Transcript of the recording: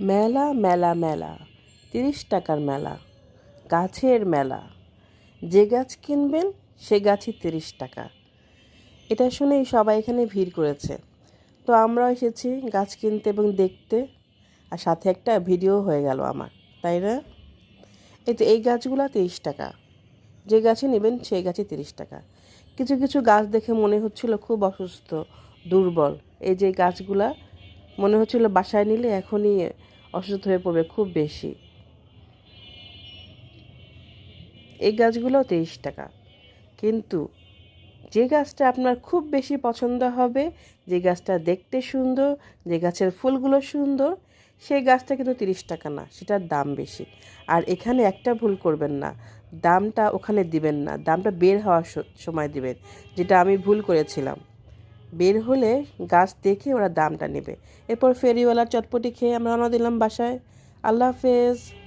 মেলা মেলা মেলা, তিরিশ টাকার মেলা, গাছের মেলা। যে গাছ কিনবেন, সে গাছই তিরিশ টাকা। এটা শুনেই সবাই এখানে ভিড় করেছে। তো আমরাও এসেছি গাছ কিনতে এবং দেখতে। আর সাথে একটা ভিডিও হয়ে গেল আমার, তাই না? এই তো এই গাছগুলো তিরিশ টাকা। যে গাছে নেবেন, সেই গাছে তিরিশ টাকা। কিছু কিছু গাছ দেখে মনে হচ্ছিল খুব অসুস্থ, দুর্বল। এই যে গাছগুলা মনে হচ্ছিল বাসায় নিলে এখনই অসুস্থ হয়ে পড়বে, খুব বেশি। এই গাছগুলো তেইশ টাকা। কিন্তু যে গাছটা আপনার খুব বেশি পছন্দ হবে, যে গাছটা দেখতে সুন্দর, যে গাছের ফুলগুলো সুন্দর, সেই গাছটা কিন্তু তিরিশ টাকা না, সেটার দাম বেশি। আর এখানে একটা ভুল করবেন না, দামটা ওখানে দিবেন না, দামটা বের হওয়ার সময় দিবেন, যেটা আমি ভুল করেছিলাম। বের হলে গাছ দেখে ওরা দামটা নেবে। এরপর ফেরিওয়ালার চটপটি খেয়ে আমরা রওনা দিলাম বাসায়। আল্লাহ হাফেজ।